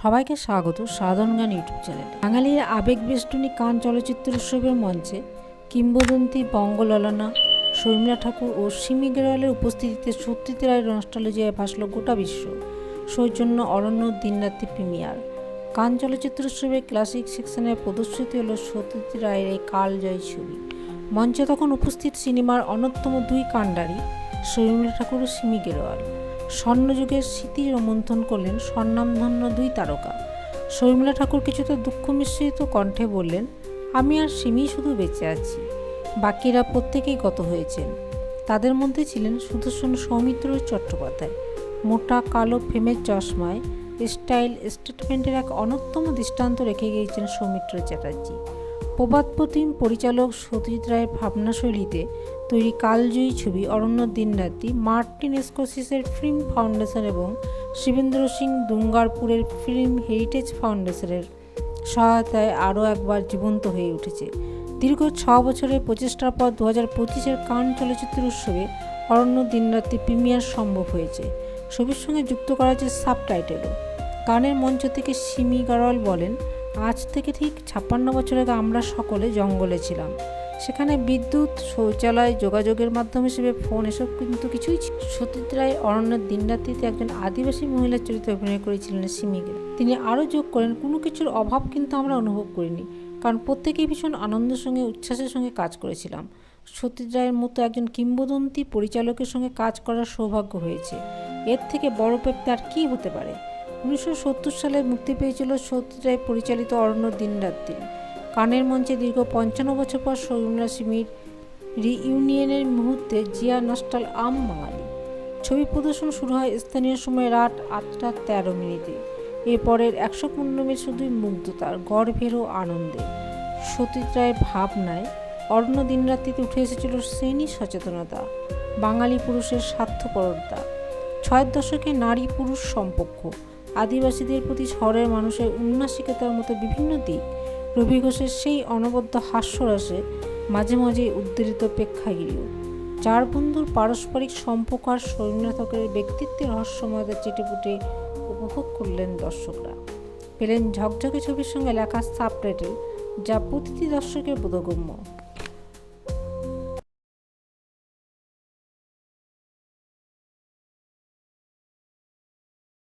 সবাইকে স্বাগত সাধারণ গান ইউটিউব চ্যানেলে। বাঙালির আবেগ বেষ্টনী কান চলচ্চিত্র উৎসবের মঞ্চে কিংবদন্তি বঙ্গললনা, শর্মিলা ঠাকুর ও সিমি গেরওয়ালের উপস্থিতিতে সত্যিতে রায় নস্টালজিয়ায় ভাসল গোটা বিশ্ব। সৌজন্য অরণ্য দিনরাত্রি প্রিমিয়ার কান চলচ্চিত্র উৎসবে ক্লাসিক সেকশনে প্রদর্শিত হলো সত্যজিৎ রায়ের এই কালজয়ী ছবি। মঞ্চে তখন উপস্থিত সিনেমার অন্যতম দুই কাণ্ডারি, শর্মিলা ঠাকুর ও সিমি গেরওয়াল স্বর্ণযুগের স্মৃতি রোমন্থন করলেন স্বর্ণামধন্য দুই তারকা। শর্মিলা ঠাকুর কিছুটা দুঃখ মিশ্রিত কণ্ঠে বললেন, আমি আর সিমি শুধু বেঁচে আছি। বাকিরা প্রত্যেকেই গত হয়েছেন। তাদের মধ্যে ছিলেন সুদর্শন সৌমিত্র চট্টোপাধ্যায়। মোটা, কালো ফেমের চশমায় স্টাইল স্টেটমেন্টের এক অন্যতম দৃষ্টান্ত রেখে গিয়েছেন সৌমিত্র চ্যাটার্জি। প্রবাদপ্রতিম পরিচালক সত্যজিৎ রায়ের ভাবনাশৈলীতে তৈরি কালজয়ী ছবি অরণ্য দিনরাতি মার্টিন স্কোসিসের ফিল্ম ফাউন্ডেশন এবং শিবেন্দ্র সিং দুঙ্গারপুরের ফিল্ম হেরিটেজ ফাউন্ডেশনের সহায়তায় আরও একবার জীবন্ত হয়ে উঠেছে। দীর্ঘ ছ বছরের প্রচেষ্টার পর দু হাজার পঁচিশের কান চলচ্চিত্র উৎসবে অরণ্য দিনরাত্রি প্রিমিয়ার সম্ভব হয়েছে। ছবির সঙ্গে যুক্ত করা হয়েছে সাবটাইটেলও। গানের মঞ্চ থেকে সিমি গারওয়াল বলেন, আজ থেকে ঠিক ছাপ্পান্ন বছর আগে আমরা সকলে জঙ্গলে ছিলাম। সেখানে বিদ্যুৎ, শৌচালয়, যোগাযোগের মাধ্যম হিসেবে ফোন, এসব কিন্তু কিছুই। সত্যজিৎ রায় অরণ্যের দিনরাত্রিতে একজন আদিবাসী মহিলার চরিত্রে অভিনয় করেছিলেন সিমিকে। তিনি আরও যোগ করেন, কোনো কিছুর অভাব কিন্তু আমরা অনুভব করিনি, কারণ প্রত্যেকেই ভীষণ আনন্দের সঙ্গে, উচ্ছ্বাসের সঙ্গে কাজ করেছিলাম। সত্যজিৎ রায়ের মতো একজন কিংবদন্তি পরিচালকের সঙ্গে কাজ করার সৌভাগ্য হয়েছে। এর থেকে বড় প্রাপ্তি আর কী হতে পারে? উনিশশো সত্তর সালে মুক্তি পেয়েছিল সত্যজিৎ রায় পরিচালিত অরণ্য দিনরাত্রি কানের মঞ্চে দীর্ঘ পঞ্চান্ন বছর পর সৌমিলা সিমির রিইউনিয়নের মুহূর্তে জিয়া নস্টাল আম বাঙালি। ছবি প্রদর্শন শুরু হয় স্থানীয় সময় রাত আটটা তেরো মিনিটে। এরপরের একশো পনেরো মিনিট শুধুই মুগ্ধতার গর্ভেরও আনন্দে সতীত রায়ের ভাবনায় অরণ্য দিনরাত্রিতে উঠে এসেছিল শ্রেণি সচেতনতা, বাঙালি পুরুষের স্বার্থপরতা। ছয়ের দশকে নারী পুরুষ সম্পর্ক, আদিবাসীদের প্রতি শহরের মানুষের উন্নাসিকতার মতো বিভিন্ন দিক রবি ঘোষের সেই অনবদ্য হাস্যরসে মাঝে মাঝে উদ্ধৃত প্রেক্ষাগৃহ। চার বন্ধুর পারস্পরিক সম্পর্ক আর সৈন্যথকের ব্যক্তিত্বের রহস্যময়তা চেটেপুটে উপভোগ করলেন দর্শকরা। পেলেন ঝকঝকে ছবির সঙ্গে লেখা সাবটাইটেল, যা প্রতিটি দর্শকের বোধগম্য।